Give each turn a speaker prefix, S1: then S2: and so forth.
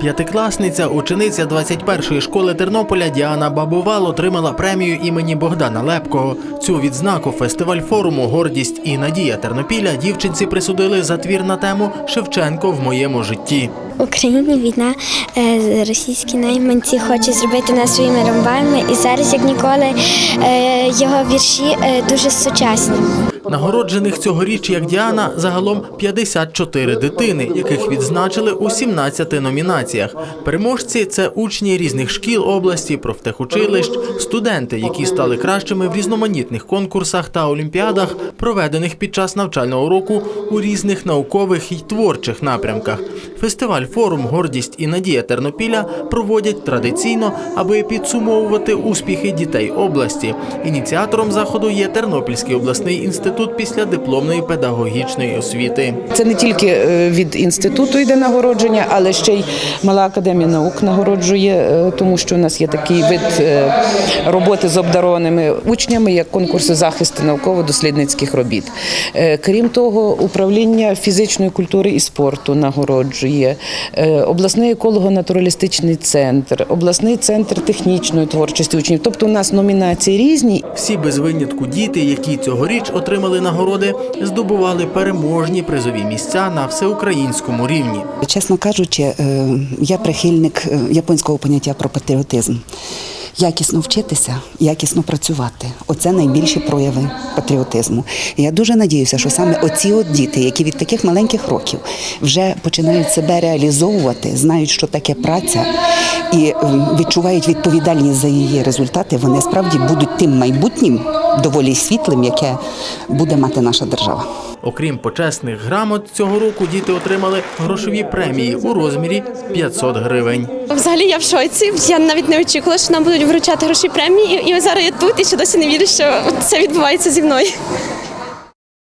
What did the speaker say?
S1: П'ятикласниця, учениця 21-ї школи Тернополя Діана Бабувал отримала премію імені Богдана Лепкого. Цю відзнаку фестиваль форуму Гордість і надія Тернопіля дівчинці присудили за твір на тему Шевченко в моєму житті.
S2: Україні війна, е, російські найманці хочуть зробити нас своїми ромбами, і зараз, як ніколи, е, його вірші е, дуже сучасні.
S1: Нагороджених цьогоріч, як Діана, загалом 54 дитини, яких відзначили у 17 номінаціях. Переможці це учні різних шкіл області, профтехучилищ, студенти, які стали кращими в різноманітних конкурсах та олімпіадах, проведених під час навчального року у різних наукових і творчих напрямках. Фестиваль форум Гордість і надія Тернопіля проводять традиційно, аби підсумовувати успіхи дітей області. Ініціатором заходу є Тернопільський обласний інститут післядипломної педагогічної освіти.
S3: Це не тільки е, від інституту йде нагородження, але ще й Мала академія наук нагороджує, е, тому що у нас є такий вид е, роботи з обдарованими учнями, як конкурси захисту науково-дослідницьких робіт. Крім того, управління фізичної культури і спорту нагороджує, обласний еколого-натуралістичний центр, обласний центр технічної творчості учнів. Тобто у нас номінації різні,
S1: Всі без винятку діти, які цьогоріч отримали нагороди, здобували переможні призові місця на всеукраїнському рівні.
S4: Чесно кажучи, е, я прихильник е, японського поняття про патріотизм. Якісно вчитися, якісно працювати оце найбільші прояви патріотизму. І я дуже надіюся, що саме оці от діти, які від таких маленьких років вже починають себе реалізовувати, знають, що таке праця, і відчувають відповідальність за її результати, вони справді будуть тим майбутнім доволі світлим, яке буде мати наша держава.
S1: Окрім почесних грамот, цього року діти отримали грошові премії у розмірі 500 гривень.
S5: Взагалі я в шоці. Я навіть не очікувала, що нам будуть вручати гроші премії. І зараз я тут і ще досі не вірю, що це відбувається зі мною.